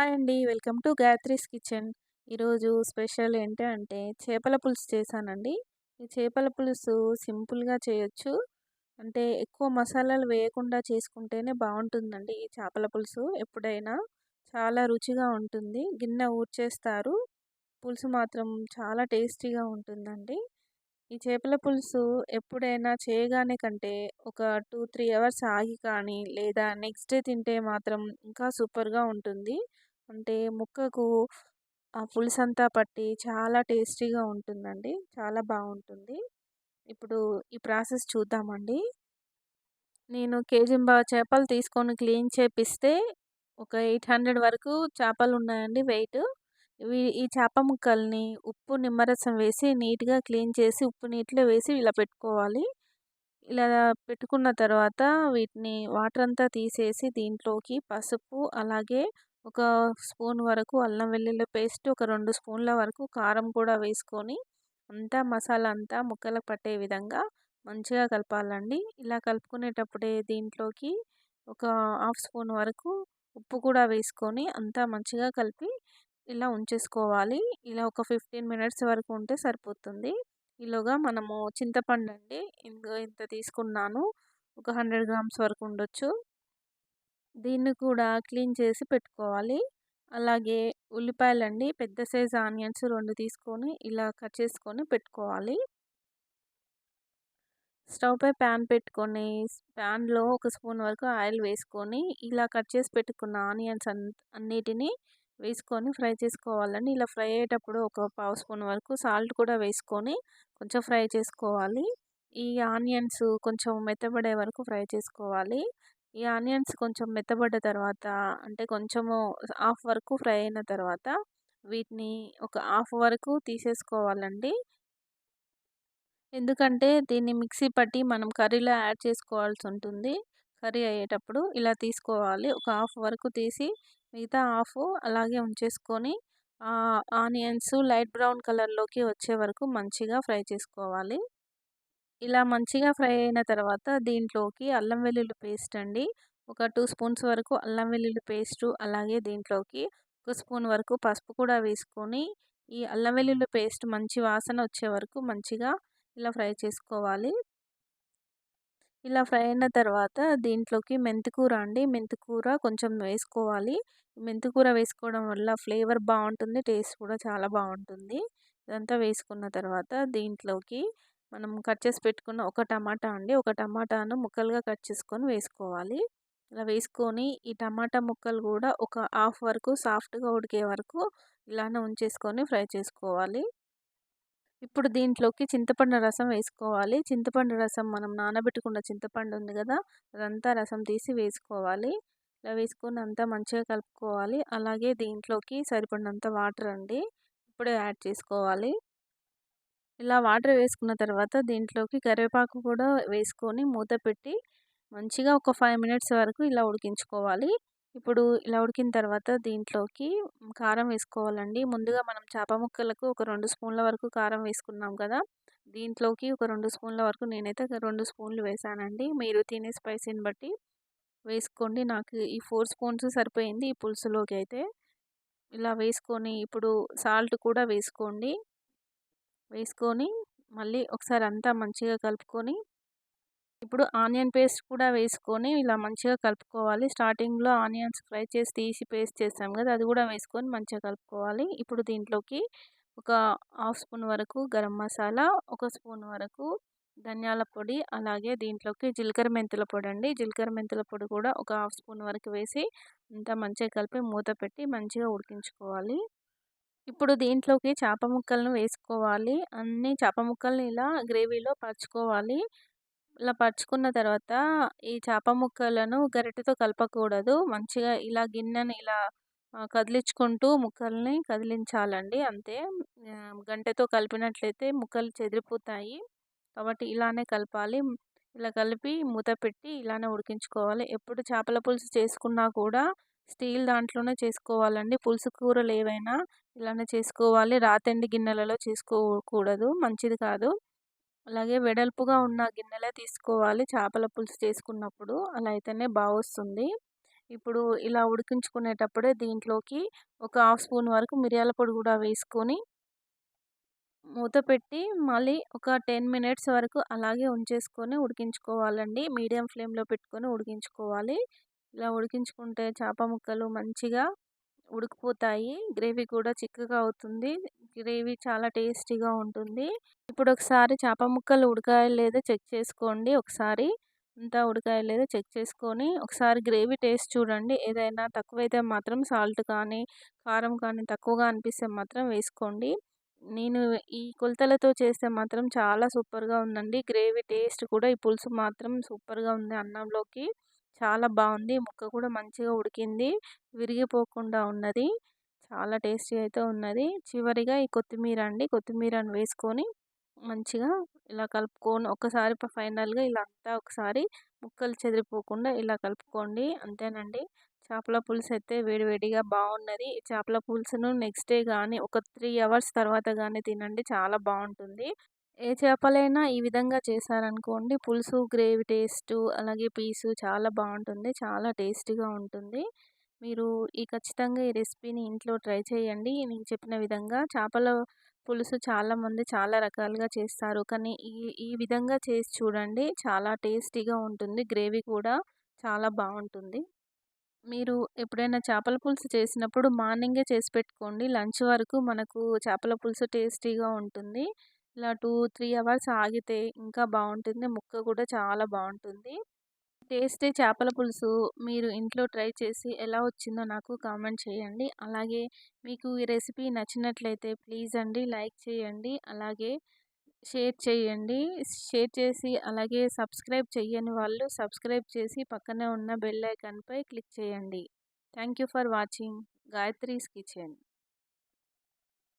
Hi అండి. Welcome to Gayatri's kitchen. ఈరోజు special ఏంటి అంటే చేపల పులుసు చేశానండి. ఈ చేపల పులుసు సింపుల్‌గా చేయొచ్చు. అంటే ఎక్కువ మసాలాలు వేయకుండా చేసుకుంటేనే బాగుంటుందండి ఈ చేపల పులుసు ఎప్పుడైనా. చాలా రుచిగా ఉంటుంది. గిన్నె ఊడ్చేస్తారు. పులుసు మాత్రం చాలా టేస్టీగా ఉంటుందండి. ఈ చేపల పులుసు ఎప్పుడైనా చేయగానే కంటే ఒక 2, 3 అవర్స్ ఆగి కానీ లేదా నెక్స్ట్ డే తింటే మాత్రం ఇంకా సూపర్‌గా ఉంటుంది. అంటే ముక్కకు ఆ పులుసంతా పట్టి చాలా టేస్టీగా ఉంటుందండి. చాలా బాగుంటుంది ఇప్పుడు ఈ ప్రాసెస్ చూద్దామండి. నేను కేజీంబావు చేపలు తీసుకొని క్లీన్ చేపిస్తే ఒక 800 వరకు చేపలు ఉన్నాయండి వెయిట్. ఇవి ఈ చేప ముక్కల్ని ఉప్పు, నిమ్మరసం వేసి నీట్‌గా క్లీన్ చేసి ఉప్పు నీటిలో వేసి ఇలా పెట్టుకోవాలి. ఇలా పెట్టుకున్న తర్వాత వీటిని వాటర్ అంతా తీసేసి దీంట్లోకి పసుపు, అలాగే ఒక స్పూన్ వరకు అల్లం వెల్లుల్లి పేస్ట్, ఒక రెండు స్పూన్ల వరకు కారం కూడా వేసుకొని అంతా మసాలా అంతా ముక్కలకు పట్టే విధంగా మంచిగా కలపాలండి. ఇలా కలుపుకునేటప్పుడే దీంట్లోకి ఒక హాఫ్ స్పూన్ వరకు ఉప్పు కూడా వేసుకొని అంతా మంచిగా కలిపి ఇలా ఉంచేసుకోవాలి. ఇలా ఒక 15 మినిట్స్ వరకు ఉంటే సరిపోతుంది. ఈలోగా మనము చింతపండు అండి. ఇంత తీసుకున్నాను. ఒక 100 గ్రామ్స్ వరకు ఉండొచ్చు. దీన్ని కూడా క్లీన్ చేసి పెట్టుకోవాలి. అలాగే ఉల్లిపాయలండి. పెద్ద సైజ్ ఆనియన్స్ రెండు తీసుకొని ఇలా కట్ చేసుకొని పెట్టుకోవాలి. స్టవ్ పై ప్యాన్ పెట్టుకొని ప్యాన్‌లో ఒక స్పూన్ వరకు ఆయిల్ వేసుకొని ఇలా కట్ చేసి పెట్టుకున్న ఆనియన్స్ అన్ అన్నిటిని వేసుకొని ఫ్రై చేసుకోవాలండి. ఇలా ఫ్రై అయ్యేటప్పుడు ఒక పావు స్పూన్ వరకు సాల్ట్ కూడా వేసుకొని కొంచెం ఫ్రై చేసుకోవాలి. ఈ ఆనియన్స్ కొంచెం మెత్తబడే వరకు ఫ్రై చేసుకోవాలి. ఈ ఆనియన్స్ కొంచెం మెత్తబడ్డ తర్వాత అంటే కొంచెము హాఫ్ వరకు ఫ్రై అయిన తర్వాత వీటిని ఒక హాఫ్ వరకు తీసేసుకోవాలండి. ఎందుకంటే దీన్ని మిక్సీ పట్టి మనం కర్రీలో యాడ్ చేసుకోవాల్సి ఉంటుంది. కర్రీ అయ్యేటప్పుడు ఇలా తీసుకోవాలి. ఒక హాఫ్ వరకు తీసి మిగతా హాఫ్ అలాగే ఉంచేసుకొని ఆనియన్స్ లైట్ బ్రౌన్ కలర్‌లోకి వచ్చే వరకు మంచిగా ఫ్రై చేసుకోవాలి. ఇలా మంచిగా ఫ్రై అయిన తర్వాత దీంట్లోకి అల్లం వెల్లుల్లి పేస్ట్ అండి. ఒక టూ స్పూన్స్ వరకు అల్లం వెల్లుల్లి పేస్టు అలాగే దీంట్లోకి ఒక స్పూన్ వరకు పసుపు కూడా వేసుకొని ఈ అల్లం వెల్లుల్లి పేస్ట్ మంచి వాసన వచ్చే వరకు మంచిగా ఇలా ఫ్రై చేసుకోవాలి. ఇలా ఫ్రై అయిన తర్వాత దీంట్లోకి మెంతికూర అండి. మెంతికూర కొంచెం వేసుకోవాలి. మెంతికూర వేసుకోవడం వల్ల ఫ్లేవర్ బాగుంటుంది టేస్ట్ కూడా చాలా బాగుంటుంది ఇదంతా వేసుకున్న తర్వాత దీంట్లోకి మనం కట్ చేసి పెట్టుకున్న ఒక టమాటా అండి. ఒక టమాటాను ముక్కలుగా కట్ చేసుకొని వేసుకోవాలి. ఇలా వేసుకొని ఈ టమాటా ముక్కలు కూడా ఒక హాఫ్ వరకు సాఫ్ట్‌గా ఉడికే వరకు ఇలానే ఉంచేసుకొని ఫ్రై చేసుకోవాలి. ఇప్పుడు దీంట్లోకి చింతపండు రసం వేసుకోవాలి. చింతపండు రసం మనం నానబెట్టుకున్న చింతపండు ఉంది కదా! అదంతా రసం తీసి వేసుకోవాలి. ఇలా వేసుకొని అంతా మంచిగా కలుపుకోవాలి. అలాగే దీంట్లోకి సరిపడినంత వాటర్ అండి. ఇప్పుడే యాడ్ చేసుకోవాలి. ఇలా వాటర్ వేసుకున్న తర్వాత దీంట్లోకి కరివేపాకు కూడా వేసుకొని మూత పెట్టి మంచిగా ఒక ఫైవ్ మినిట్స్ వరకు ఇలా ఉడికించుకోవాలి. ఇప్పుడు ఇలా ఉడికిన తర్వాత దీంట్లోకి కారం వేసుకోవాలండి. ముందుగా మనం చేప ముక్కలకు ఒక రెండు స్పూన్ల వరకు కారం వేసుకున్నాం కదా! దీంట్లోకి ఒక రెండు స్పూన్ల వరకు నేనైతే రెండు స్పూన్లు వేసానండి మీరు తినే స్పైసీని బట్టి వేసుకోండి. నాకు ఈ ఫోర్ స్పూన్స్ సరిపోయింది ఈ పులుసులోకి అయితే. ఇలా వేసుకొని ఇప్పుడు సాల్ట్ కూడా వేసుకోండి. వేసుకొని మళ్ళీ ఒకసారి అంతా మంచిగా కలుపుకొని ఇప్పుడు ఆనియన్ పేస్ట్ కూడా వేసుకొని ఇలా మంచిగా కలుపుకోవాలి. స్టార్టింగ్‌లో ఆనియన్స్ ఫ్రై చేసి తీసి పేస్ట్ చేస్తాం కదా! అది కూడా వేసుకొని మంచిగా కలుపుకోవాలి. ఇప్పుడు దీంట్లోకి ఒక హాఫ్ స్పూన్ వరకు గరం మసాలా, ఒక స్పూన్ వరకు ధనియాల పొడి, అలాగే దీంట్లోకి జీలకర్ర మెంతుల పొడి అండి. జీలకర్ర మెంతుల పొడి కూడా ఒక హాఫ్ స్పూన్ వరకు వేసి అంతా మంచిగా కలిపి మూత పెట్టి మంచిగా ఉడికించుకోవాలి. ఇప్పుడు దీంట్లోకి చేప ముక్కలను వేసుకోవాలి. అన్ని చేప ముక్కల్ని ఇలా గ్రేవీలో పరుచుకోవాలి. ఇలా పరుచుకున్న తర్వాత ఈ చేప ముక్కలను గరిటెతో కలపకూడదు. మంచిగా ఇలా గిన్నెని ఇలా కదిలించుకుంటూ ముక్కల్ని కదిలించాలండి అంతే. గంటెతో కలిపినట్లయితే ముక్కలు చెదిరిపోతాయి. కాబట్టి ఇలానే కలపాలి. ఇలా కలిపి మూత పెట్టి ఇలానే ఉడికించుకోవాలి. ఎప్పుడు చేపల పులుసు చేసుకున్నా కూడా స్టీల్ దాంట్లోనే చేసుకోవాలండి. పులుసు కూరలు ఏవైనా ఇలానే చేసుకోవాలి. రాతండి గిన్నెలలో చేసుకోకూడదు. మంచిది కాదు. అలాగే వెడల్పుగా ఉన్న గిన్నెలే తీసుకోవాలి చేపల పులుసు చేసుకున్నప్పుడు. అలా అయితేనే బాగొస్తుంది. ఇప్పుడు ఇలా ఉడికించుకునేటప్పుడే దీంట్లోకి ఒక హాఫ్ స్పూన్ వరకు మిరియాల పొడి కూడా వేసుకొని మూత పెట్టి మళ్ళీ ఒక టెన్ మినిట్స్ వరకు అలాగే ఉంచేసుకొని ఉడికించుకోవాలండి మీడియం ఫ్లేమ్లో పెట్టుకొని ఉడికించుకోవాలి ఇలా ఉడికించుకుంటే చేప ముక్కలు మంచిగా ఉడికిపోతాయి. గ్రేవీ కూడా చిక్కగా అవుతుంది. గ్రేవీ చాలా టేస్టీగా ఉంటుంది. ఇప్పుడు ఒకసారి చేప ముక్కలు ఉడకాయో లేదో చెక్ చేసుకోండి. ఒకసారి అంతా ఉడకాయో లేదో చెక్ చేసుకొని ఒకసారి గ్రేవీ టేస్ట్ చూడండి. ఏదైనా తక్కువైతే మాత్రం సాల్ట్ కానీ కారం కానీ తక్కువగా అనిపిస్తే మాత్రం వేసుకోండి. నేను ఈ కొలతలతో చేస్తే మాత్రం చాలా సూపర్గా ఉందండి. గ్రేవీ టేస్ట్ కూడా ఈ పులుసు మాత్రం సూపర్గా ఉంది అన్నంలోకి. చాలా బాగుంది. ముక్క కూడా మంచిగా ఉడికింది. విరిగిపోకుండా ఉన్నది. చాలా టేస్టీ అయితే ఉన్నది. చివరిగా ఈ కొత్తిమీర అండి. కొత్తిమీరను వేసుకొని మంచిగా ఇలా కలుపుకొని ఒకసారి ఫైనల్గా ఇలా అంతా ఒకసారి ముక్కలు చెదిరిపోకుండా ఇలా కలుపుకోండి. అంతేనండి. చేపల పులుసు అయితే వేడివేడిగా బాగున్నది. చేపల పులుసును నెక్స్ట్ డే కానీ ఒక త్రీ అవర్స్ తర్వాత కానీ తినండి. చాలా బాగుంటుంది. ఏ చేపలైనా ఈ విధంగా చేశారనుకోండి పులుసు గ్రేవీ టేస్ట్ అలాగే పీసు చాలా బాగుంటుంది చాలా టేస్టీగా ఉంటుంది. మీరు ఈ ఖచ్చితంగా ఈ రెసిపీని ఇంట్లో ట్రై చేయండి. నేను చెప్పిన విధంగా చేపల పులుసు చాలామంది చాలా రకాలుగా చేస్తారు. కానీ ఈ ఈ విధంగా చేసి చూడండి చాలా టేస్టీగా ఉంటుంది గ్రేవీ కూడా చాలా బాగుంటుంది. మీరు ఎప్పుడైనా చేపల పులుసు చేసినప్పుడు మార్నింగే చేసి పెట్టుకోండి లంచ్ వరకు మనకు చేపల పులుసు టేస్టీగా ఉంటుంది. ఇలా టూ త్రీ అవర్స్ ఆగితే ఇంకా బాగుంటుంది. ముక్క కూడా చాలా బాగుంటుంది. టేస్టీ చేపల పులుసు మీరు ఇంట్లో ట్రై చేసి ఎలా వచ్చిందో నాకు కామెంట్ చేయండి. అలాగే మీకు ఈ రెసిపీ నచ్చినట్లయితే ప్లీజ్ అండి లైక్ చేయండి. అలాగే షేర్ చేయండి. షేర్ చేసి అలాగే సబ్స్క్రైబ్ చేయని వాళ్ళు సబ్స్క్రైబ్ చేసి పక్కనే ఉన్న బెల్ ఐకాన్పై క్లిక్ చేయండి. Thank you for watching. Gayatri's kitchen